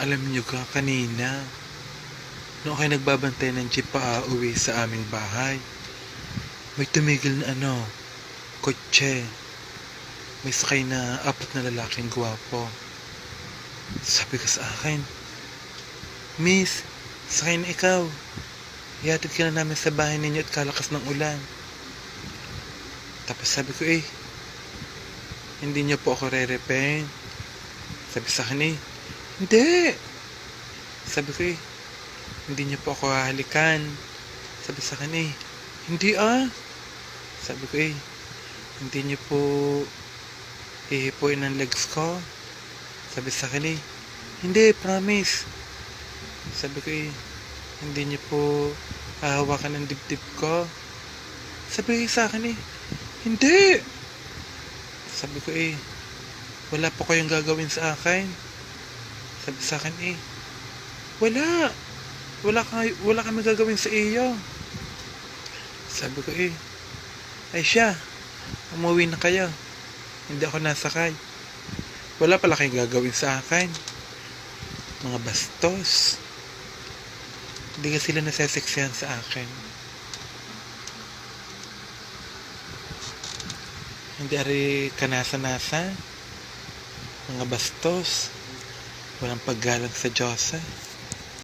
Alam niyo ka, kanina, noong kayo nagbabantay ng jeep pa uwi sa aming bahay, may tumigil na ano, kotse. May sakay na apat na lalaking gwapo. Sabi ko sa akin, Miss, sakay na ikaw. Ihatid ka na namin sa bahay ninyo at kalakas ng ulan. Tapos sabi ko eh, hindi niyo po ako re-repaint. Sabi sa akin eh, hindi. Sabi ko eh, hindi niyo po ako hahalikan. Sabi sa akin eh, hindi ah. Sabi ko eh, hindi niyo po ihipuin ang legs ko. Sabi sa akin eh, hindi, promise. Sabi ko eh, hindi niyo po hahawakan ang dibdib ko. Sabi sa akin eh, hindi. Sabi ko eh, wala po kayong gagawin sa akin. Sabi sa akin eh, wala. Wala, kay, wala kami gagawin sa iyo. Sabi ko eh, ay siya, umuwi na kayo. Hindi ako nasakay. Wala pala kayong gagawin sa akin. Mga bastos. Hindi ka sila naseseksyan sa akin. Hindi ari kanasa-nasa. Mga bastos. Walang paggalang sa Diyosa.